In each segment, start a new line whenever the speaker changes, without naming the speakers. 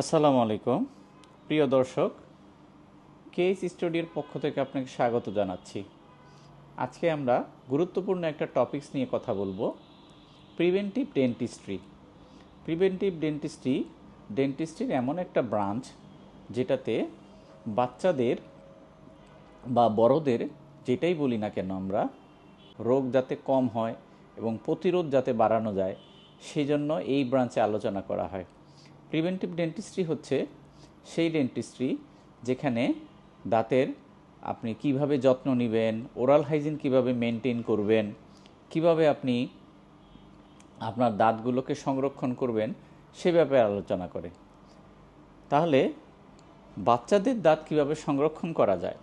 আসসালামু আলাইকুম। প্রিয় দর্শক কেএস স্টুডিওর পক্ষ থেকে আপনাকে স্বাগত জানাচ্ছি। আজকে আমরা গুরুত্বপূর্ণ একটা টপিকস নিয়ে কথা বলব। প্রিভেন্টিভ ডেন্টিস্ট্রি প্রিভেন্টিভ ডেন্টিস্ট্রি ডেন্টিস্ট্রির এমন একটা ব্রাঞ্চ যেটাতে বাচ্চাদের বা বড়দের যেটাই বলি না কেন আমরা, রোগ যাতে কম হয় এবং প্রতিরোধ যাতে বাড়ানো যায় সেই জন্য এই ব্রাঞ্চে আলোচনা করা হয়। প্রিভেন্টিভ ডেন্টিস্ট্রি হচ্ছে সেই ডেন্টিস্ট্রি যেখানে দাঁতের আপনি কীভাবে যত্ন নেবেন, ওরাল হাইজিন কীভাবে মেনটেন করবেন, কীভাবে আপনি আপনার দাঁতগুলোকে সংরক্ষণ করবেন, সে ব্যাপারে আলোচনা করে। তাহলে বাচ্চাদের দাঁত কীভাবে সংরক্ষণ করা যায়?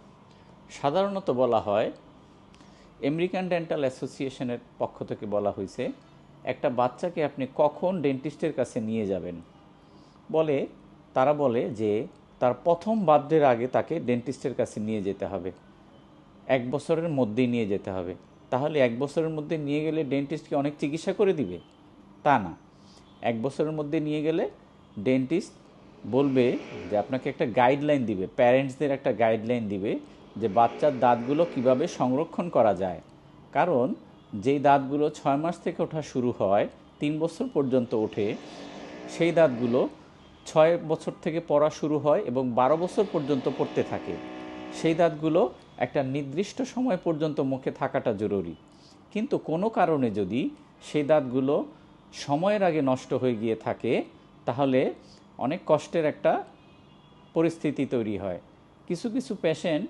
সাধারণত বলা হয়, আমেরিকান ডেন্টাল অ্যাসোসিয়েশনের পক্ষ থেকে বলা হয়েছে, একটা বাচ্চাকে আপনি কখন ডেন্টিস্টের কাছে নিয়ে যাবেন? বলে, তারা বলে যে তার প্রথম বার্থডের আগে তাকে ডেন্টিস্টের কাছে নিয়ে যেতে হবে। এক বছরের মধ্যেই নিয়ে যেতে হবে। তাহলে এক বছরের মধ্যে নিয়ে গেলে ডেন্টিস্ট কি অনেক চিকিৎসা করে দিবে? তা না। এক বছরের মধ্যে নিয়ে গেলে ডেন্টিস্ট বলবে যে আপনাকে একটা গাইডলাইন দিবে, প্যারেন্টসদের একটা গাইডলাইন দিবে যে বাচ্চার দাঁতগুলো কীভাবে সংরক্ষণ করা যায়। কারণ যেই দাঁতগুলো ছয় মাস থেকে ওঠা শুরু হয়, তিন বছর পর্যন্ত ওঠে, সেই দাঁতগুলো ছয় বছর থেকে পড়া শুরু হয় এবং বারো বছর পর্যন্ত পড়তে থাকে। সেই দাঁতগুলো একটা নির্দিষ্ট সময় পর্যন্ত মুখে থাকাটা জরুরি। কিন্তু কোনো কারণে যদি সেই দাঁতগুলো সময়ের আগে নষ্ট হয়ে গিয়ে থাকে, তাহলে অনেক কষ্টের একটা পরিস্থিতি তৈরি হয়। কিছু কিছু পেশেন্ট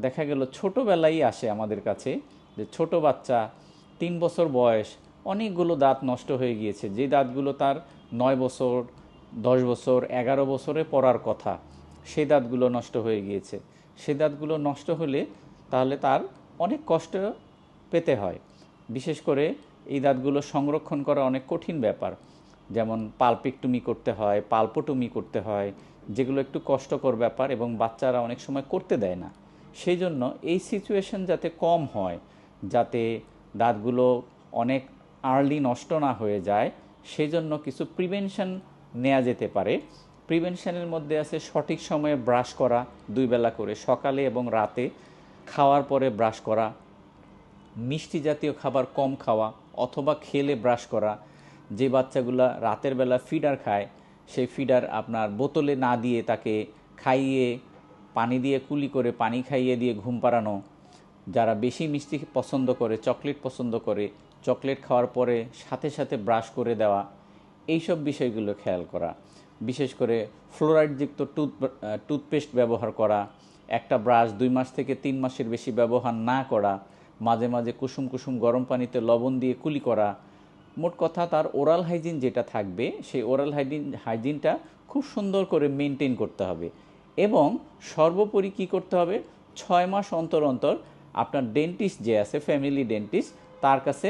দেখা গেল ছোটোবেলাই আসে আমাদের কাছে যে ছোট বাচ্চা, তিন বছর বয়স, অনেকগুলো দাঁত নষ্ট হয়ে গিয়েছে। যে দাঁতগুলো তার নয় বছর দশ বছর, এগারো বছরে পড়ার কথা। সেই দাঁতগুলো নষ্ট হয়ে গিয়েছে। সেই দাঁতগুলো নষ্ট হলে তাহলে তার অনেক কষ্ট পেতে হয়। বিশেষ করে এই দাঁতগুলো সংরক্ষণ করা অনেক কঠিন ব্যাপার। যেমন পালপিকটুমি করতে হয়, পাল্পোটুমি করতে হয়, যেগুলো একটু কষ্টকর ব্যাপার এবং বাচ্চারা অনেক সময় করতে দেয় না। সেই জন্য এই সিচুয়েশন যাতে কম হয়, যাতে দাঁতগুলো অনেক আর্লি নষ্ট না হয়ে যায় সেই জন্য কিছু প্রিভেনশন নেওয়া যেতে পারে। প্রিভেনশনের মধ্যে আছে সঠিক সময়ে ব্রাশ করা, দুই বেলা করে সকালে এবং রাতে। খাওয়ার পরে ব্রাশ করা, মিষ্টি জাতীয় খাবার কম খাওয়া অথবা খেলে ব্রাশ করা। যে বাচ্চাগুলা রাতের বেলা ফিডার খায়, সেই ফিডার আপনার বোতলে না দিয়ে তাকে খাইয়ে, পানি দিয়ে কুলি করে পানি খাইয়ে দিয়ে ঘুম পাড়ানো। যারা বেশি মিষ্টি পছন্দ করে, চকলেট পছন্দ করে, চকলেট খাওয়ার পরে সাথে সাথে ব্রাশ করে দেওয়া। এইসব বিষয়গুলো খেয়াল করা। বিশেষ করে ফ্লোরাইডযুক্ত টুথ টুথপেস্ট ব্যবহার করা, একটা ব্রাশ দুই মাস থেকে তিন মাসের বেশি ব্যবহার না করা, মাঝে মাঝে কুসুম কুসুম গরম পানিতে লবণ দিয়ে কুলি করা। মোট কথা তার ওরাল হাইজিন যেটা থাকবে, সেই ওরাল হাইজিন হাইজিনটা খুব সুন্দর করে মেনটেন করতে হবে এবং সর্বোপরি কী করতে হবে? ছয় মাস অন্তর অন্তর আপনার ডেন্টিস্ট যে আছে ফ্যামিলি ডেন্টিস্ট তার কাছে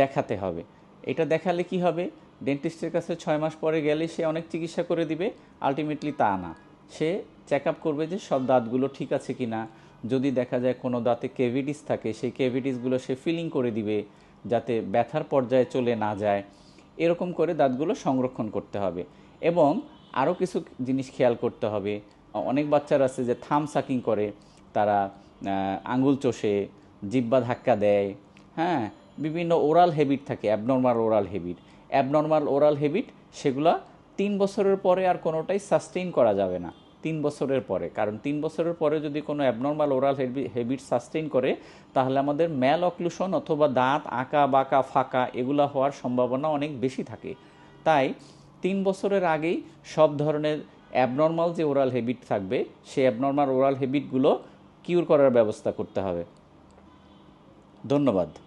দেখাতে হবে। এটা দেখালে কি হবে? ডেন্টিস্টের কাছে ছয় মাস পরে গেলে সে অনেক চিকিৎসা করে দিবে আলটিমেটলি তা না। সে চেক আপ করবে যে সব দাঁতগুলো ঠিক আছে কি না যদি দেখা যায় কোনো দাঁতে কেভিটিস থাকে, সেই কেভিটিসগুলো সে ফিলিং করে দিবে যাতে ব্যথার পর্যায়ে চলে না যায়। এরকম করে দাঁতগুলো সংরক্ষণ করতে হবে। এবং আরও কিছু জিনিস খেয়াল করতে হবে। অনেক বাচ্চারা আছে যে থাম সাকিং করে, তারা আঙ্গুল চষে, জিব্বা ধাক্কা দেয় হ্যাঁ? বিভিন্ন ওরাল হেবিট থাকে abnormal oral habit abnormal oral habit সেগুলা তিন বছরের পরে আর কোনোটাই সাস্টেইন করা যাবে না। তিন বছরের পরে। কারণ তিন বছরের পরে যদি কোনো অ্যাবনর্মাল ওরাল হেবিট সাস্টেইন করে, তাহলে আমাদের ম্যাল অক্লুশন অথবা দাঁত আঁকা, বাঁকা, ফাঁকা এগুলো হওয়ার সম্ভাবনা অনেক বেশি থাকে। তাই তিন বছরের আগেই সব ধরনের অ্যাবনর্মাল যে ওরাল হেবিট থাকবে, সেই অ্যাবনর্মাল ওরাল হেবিটগুলো কিউর করার ব্যবস্থা করতে হবে। ধন্যবাদ।